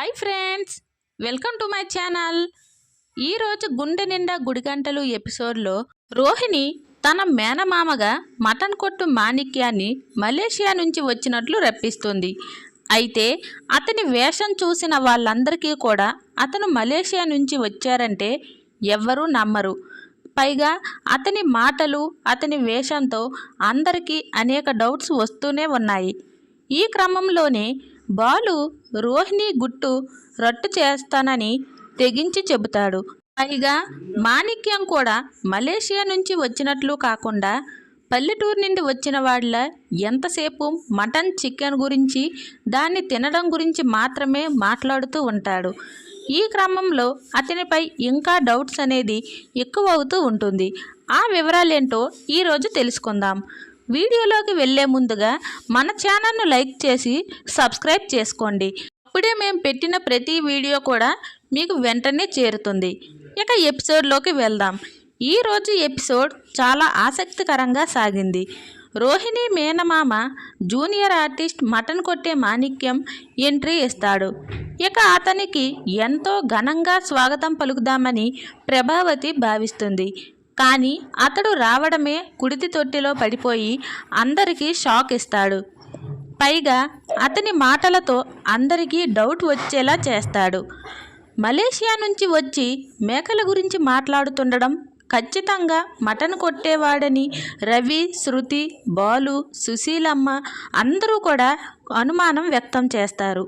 Hi friends welcome to my channel ఈరోజు గుండె నిండా గుడిగంటలు ఎపిసోడ్లో రోహిణి తన మేనమామగా మటన్ కొట్టు మాణిక్యాన్ని మలేషియా నుంచి వచ్చినట్లు రప్పిస్తుంది. అయితే అతని వేషం చూసిన వాళ్ళందరికీ కూడా అతను మలేషియా నుంచి వచ్చారంటే ఎవ్వరూ నమ్మరు. పైగా అతని మాటలు అతని వేషంతో అందరికీ అనేక డౌట్స్ వస్తూనే ఉన్నాయి. ఈ క్రమంలోనే బాలు రోహిణి గుట్టు రట్టు చేస్తానని తెగించి చెబుతాడు. పైగా మాణిక్యం కూడా మలేషియా నుంచి వచ్చినట్లు కాకుండా పల్లెటూరు నుండి వచ్చిన వాళ్ళ ఎంతసేపు మటన్ చికెన్ గురించి దాన్ని తినడం గురించి మాత్రమే మాట్లాడుతూ ఉంటాడు. ఈ క్రమంలో అతనిపై ఇంకా డౌట్స్ అనేది ఎక్కువ అవుతూ ఉంటుంది. ఆ వివరాలేంటో ఈరోజు తెలుసుకుందాం. వీడియోలోకి వెళ్ళే ముందుగా మన ఛానల్ను లైక్ చేసి సబ్స్క్రైబ్ చేసుకోండి. అప్పుడే మేము పెట్టిన ప్రతి వీడియో కూడా మీకు వెంటనే చేరుతుంది. ఇక ఎపిసోడ్లోకి వెళ్దాం. ఈరోజు ఎపిసోడ్ చాలా ఆసక్తికరంగా సాగింది. రోహిణి మేనమామ జూనియర్ ఆర్టిస్ట్ మటన్ కొట్టే మాణిక్యం ఎంట్రీ ఇస్తాడు. ఇక అతనికి ఎంతో ఘనంగా స్వాగతం పలుకుదామని ప్రభావతి భావిస్తుంది. కానీ అతడు రావడమే కుడితి తొట్టిలో పడిపోయి అందరికీ షాక్ ఇస్తాడు. పైగా అతని మాటలతో అందరికీ డౌట్ వచ్చేలా చేస్తాడు. మలేషియా నుంచి వచ్చి మేకల గురించి మాట్లాడుతుండడం ఖచ్చితంగా మటన్ కొట్టేవాడని రవి శృతి బాలు సుశీలమ్మ అందరూ కూడా అనుమానం వ్యక్తం చేస్తారు.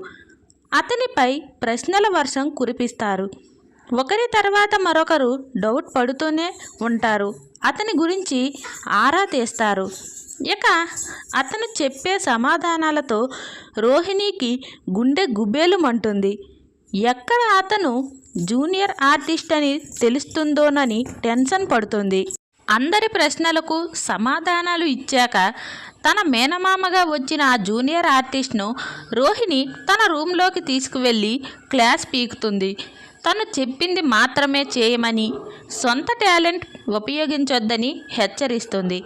అతనిపై ప్రశ్నల వర్షం కురిపిస్తారు. ఒకరి తర్వాత మరొకరు డౌట్ పడుతూనే ఉంటారు. అతని గురించి ఆరా తీస్తారు. ఇక అతను చెప్పే సమాధానాలతో రోహిణికి గుండె గుబేలుమంటుంది. ఎక్కడ అతను జూనియర్ ఆర్టిస్ట్ అని తెలుస్తుందోనని టెన్షన్ పడుతుంది. అందరి ప్రశ్నలకు సమాధానాలు ఇచ్చాక తన మేనమామగా వచ్చిన ఆ జూనియర్ ఆర్టిస్ట్ను రోహిణి తన రూమ్లోకి తీసుకువెళ్ళి క్లాస్ పీకుతుంది. తను చెప్పింది మాత్రమే చేయమని సొంత టాలెంట్ ఉపయోగించొద్దని హెచ్చరిస్తుంది.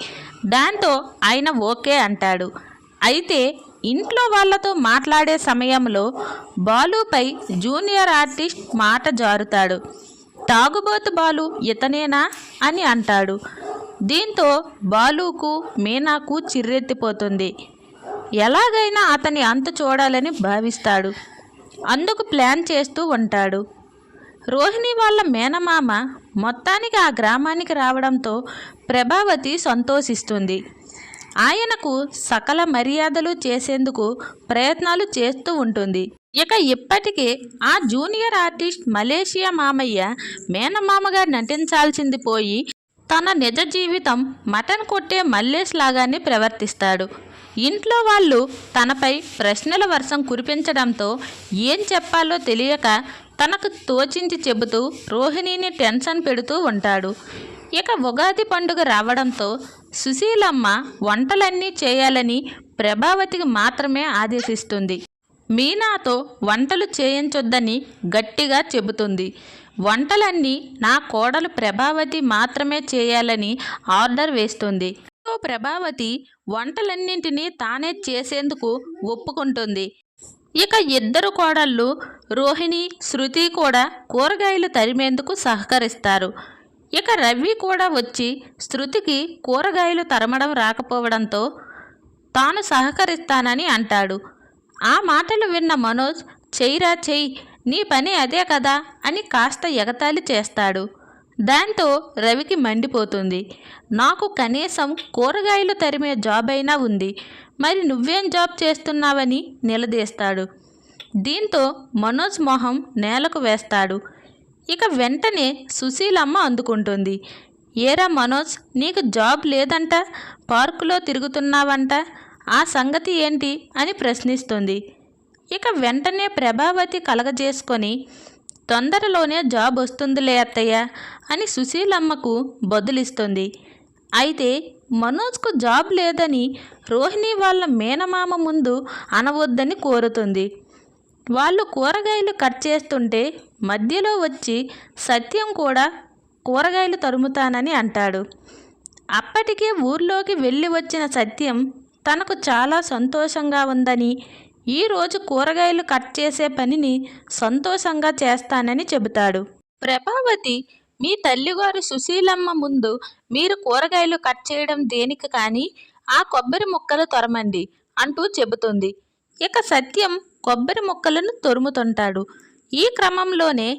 దాంతో ఆయన ఓకే అంటాడు. అయితే ఇంట్లో వాళ్ళతో మాట్లాడే సమయంలో బాలుపై జూనియర్ ఆర్టిస్ట్ మాట జారుతాడు. తాగుబోతు బాలు ఇతనేనా అని అంటాడు. దీంతో బాలుకు మీనాకు చిర్రెత్తిపోతుంది. ఎలాగైనా అతని అంతు చూడాలని భావిస్తాడు. అందుకు ప్లాన్ చేస్తూ ఉంటాడు. రోహిణి వాళ్ళ మేనమామ మొత్తానికి ఆ గ్రామానికి రావడంతో ప్రభావతి సంతోషిస్తుంది. ఆయనకు సకల మర్యాదలు చేసేందుకు ప్రయత్నాలు చేస్తూ ఉంటుంది. ఇక ఇప్పటికే ఆ జూనియర్ ఆర్టిస్ట్ మలేషియా మామయ్య మేనమామగా నటించాల్సింది పోయి తన నిజ జీవితం మటన్ కొట్టే మల్లేష్ లాగానే ప్రవర్తిస్తాడు. ఇంట్లో వాళ్ళు తనపై ప్రశ్నల వర్షం కురిపించడంతో ఏం చెప్పాలో తెలియక తనకు తోచించి చెబుతూ రోహిణిని టెన్షన్ పెడుతూ ఉంటాడు. ఇక ఉగాది పండుగ రావడంతో సుశీలమ్మ వంటలన్నీ చేయాలని ప్రభావతికి మాత్రమే ఆదేశిస్తుంది. మీనాతో వంటలు చేయించొద్దని గట్టిగా చెబుతుంది. వంటలన్నీ నా కోడలు ప్రభావతి మాత్రమే చేయాలని ఆర్డర్ వేస్తుంది. సో ప్రభావతి వంటలన్నింటినీ తానే చేసేందుకు ఒప్పుకుంటుంది. ఇక ఇద్దరు కోడళ్ళు రోహిణి శృతి కూడా కూరగాయలు తరిమేందుకు సహకరిస్తారు. ఇక రవి కూడా వచ్చి శృతికి కూరగాయలు తరమడం రాకపోవడంతో తాను సహకరిస్తానని అంటాడు. ఆ మాటలు విన్న మనోజ్ చెయ్యిరా చెయ్యి నీ పని అదే కదా అని కాస్త ఎగతాళి చేస్తాడు. దాంతో రవికి మండిపోతుంది. నాకు కనీసం కూరగాయలు తరిమే జాబ్ అయినా ఉంది. మరి నువ్వేం జాబ్ చేస్తున్నావని నిలదీస్తాడు. దీంతో మనోజ్ మొహం నేలకు వేస్తాడు. ఇక వెంటనే సుశీలమ్మ అందుకుంటుంది. ఏరా మనోజ్ నీకు జాబ్ లేదంట? పార్కులో తిరుగుతున్నావంట? ఆ సంగతి ఏంటి? అని ప్రశ్నిస్తుంది. ఇక వెంటనే ప్రభావతి కలగజేసుకొని తొందరలోనే జాబ్ వస్తుందిలే అత్తయ్య అని సుశీలమ్మకు బదులిస్తుంది. అయితే మనోజ్కు జాబ్ లేదని రోహిణి వాళ్ళ మేనమామ ముందు అనవద్దని కోరుతుంది. వాళ్ళు కూరగాయలు కట్ చేస్తుంటే మధ్యలో వచ్చి సత్యం కూడా కూరగాయలు తరుముతానని అంటాడు. అప్పటికే ఊర్లోకి వెళ్ళి వచ్చిన సత్యం తనకు చాలా సంతోషంగా ఉందని ఈరోజు కూరగాయలు కట్ చేసే పనిని సంతోషంగా చేస్తానని చెబుతాడు. ప్రభావతి మీ తల్లిగారు సుశీలమ్మ ముందు మీరు కూరగాయలు కట్ చేయడం దేనికి కానీ ఆ కొబ్బరి ముక్కలు తొరమండి అంటూ చెబుతుంది. ఇక సత్యం కొబ్బరి ముక్కలను తొరుముతుంటాడు. ఈ క్రమంలోనే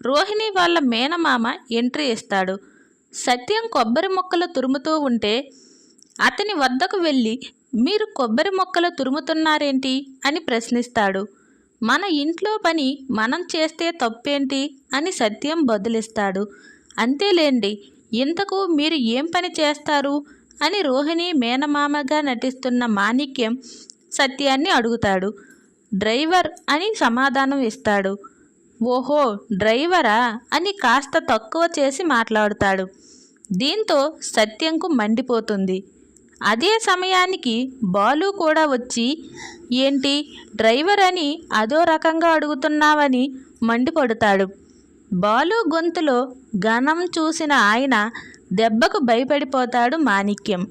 రోహిణి వాళ్ళ మేనమామ ఎంట్రీ ఇస్తాడు. సత్యం కొబ్బరి ముక్కలు తురుముతూ ఉంటే అతని వద్దకు వెళ్ళి మీరు కొబ్బరి మొక్కలు తురుముతున్నారేంటి? అని ప్రశ్నిస్తాడు. మన ఇంట్లో పని మనం చేస్తే తప్పేంటి? అని సత్యం బదులిస్తాడు. అంతేలేండి ఇంతకు మీరు ఏం పని చేస్తారు? అని రోహిణి మేనమామగా నటిస్తున్న మాణిక్యం సత్యాన్ని అడుగుతాడు. డ్రైవర్ అని సమాధానం ఇస్తాడు. ఓహో డ్రైవరా? అని కాస్త తక్కువ చేసి మాట్లాడుతాడు. దీంతో సత్యంకు మండిపోతుంది. అదే సమయానికి బాలు కూడా వచ్చి ఏంటి డ్రైవర్ అని అదో రకంగా అడుగుతున్నావని మండిపడతాడు బాలు గొంతులో ఘనం చూసిన ఆయన దెబ్బకు భయపడిపోతాడు మాణిక్యం.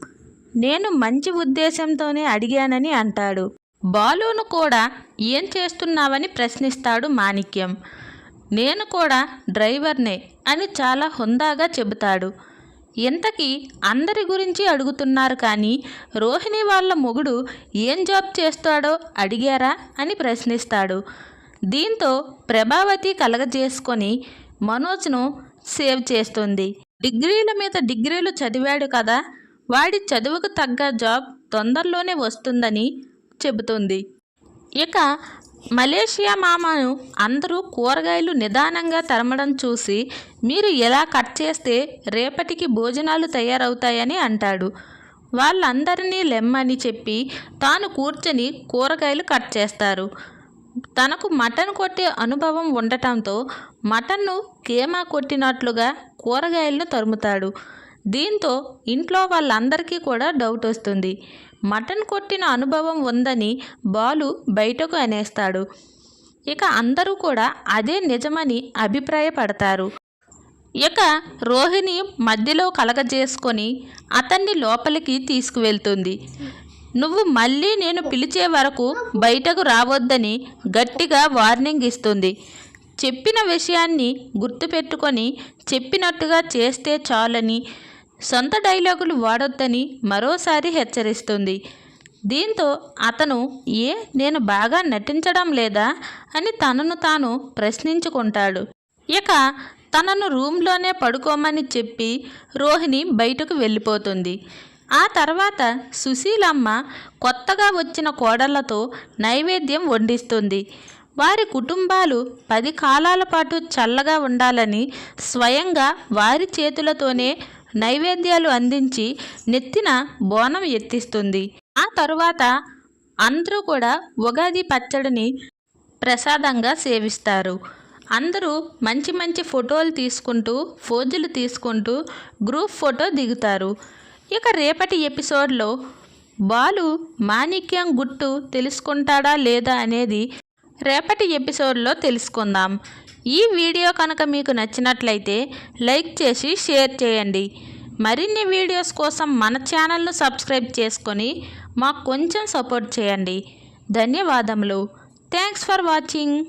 నేను మంచి ఉద్దేశంతోనే అడిగానని అంటాడు. బాలును కూడా ఏం చేస్తున్నావని ప్రశ్నిస్తాడు మాణిక్యం. నేను కూడా డ్రైవర్నే అని చాలా హుందాగా చెబుతాడు. ఇంతకీ అందరి గురించి అడుగుతున్నారు కానీ రోహిణి వాళ్ళ మొగుడు ఏం జాబ్ చేస్తాడో అడిగారా అని ప్రశ్నిస్తాడు. దీంతో ప్రభావతి కలగజేసుకొని మనోజ్ను సేవ్ చేస్తుంది. డిగ్రీల మీద డిగ్రీలు చదివాడు కదా వాడి చదువుకు తగ్గ జాబ్ తొందరలోనే వస్తుందని చెబుతుంది. ఇక మలేషియా మామను అందరూ కూరగాయలు నిదానంగా తరమడం చూసి మీరు ఎలా కట్ చేస్తే రేపటికి భోజనాలు తయారవుతాయని అంటాడు. వాళ్ళందరినీ లెమ్మని చెప్పి తాను కూర్చొని కూరగాయలు కట్ చేస్తారు. తనకు మటన్ కొట్టే అనుభవం ఉండటంతో మటన్ను కేమా కొట్టినట్లుగా కూరగాయలను తరుముతాడు. దీంతో ఇంట్లో వాళ్ళందరికీ కూడా డౌట్ వస్తుంది. మటన్ కొట్టిన అనుభవం ఉందని బాలు బయటకు అనేస్తాడు. ఇక అందరూ కూడా అదే నిజమని అభిప్రాయపడతారు. ఇక రోహిణి మధ్యలో కలగజేసుకొని అతన్ని లోపలికి తీసుకువెళ్తుంది. నువ్వు మళ్ళీ నేను పిలిచే వరకు బయటకు రావద్దని గట్టిగా వార్నింగ్ ఇస్తుంది. చెప్పిన విషయాన్ని గుర్తుపెట్టుకొని చెప్పినట్టుగా చేస్తే చాలని సొంత డైలాగులు వాడొద్దని మరోసారి హెచ్చరిస్తుంది. దీంతో అతను ఏ నేను బాగా నటించడం లేదా? అని తనను తాను ప్రశ్నించుకుంటాడు. ఇక తనను రూమ్లోనే పడుకోమని చెప్పి రోహిణి బయటకు వెళ్ళిపోతుంది. ఆ తర్వాత సుశీలమ్మ కొత్తగా వచ్చిన కోడళ్ళతో నైవేద్యం వండిస్తుంది. వారి కుటుంబాలు పది కాలాల పాటు చల్లగా ఉండాలని స్వయంగా వారి చేతులతోనే నైవేద్యాలు అందించి నెత్తిన బోనం ఎత్తిస్తుంది. ఆ తరువాత అందరూ కూడా ఉగాది పచ్చడిని ప్రసాదంగా సేవిస్తారు. అందరూ మంచి మంచి ఫోటోలు తీసుకుంటూ ఫోజులు తీసుకుంటూ గ్రూప్ ఫోటో దిగుతారు. ఇక రేపటి ఎపిసోడ్లో బాలు మాణిక్యం గుట్టు తెలుసుకుంటాడా లేదా అనేది రేపటి ఎపిసోడ్లో తెలుసుకుందాం. ఈ వీడియో కనుక మీకు నచ్చినట్లయితే లైక్ చేసి షేర్ చేయండి. మరిన్ని వీడియోస్ కోసం మన ఛానల్ను సబ్స్క్రైబ్ చేసుకొని మాకు కొంచెం సపోర్ట్ చేయండి. ధన్యవాదములు. Thanks for watching.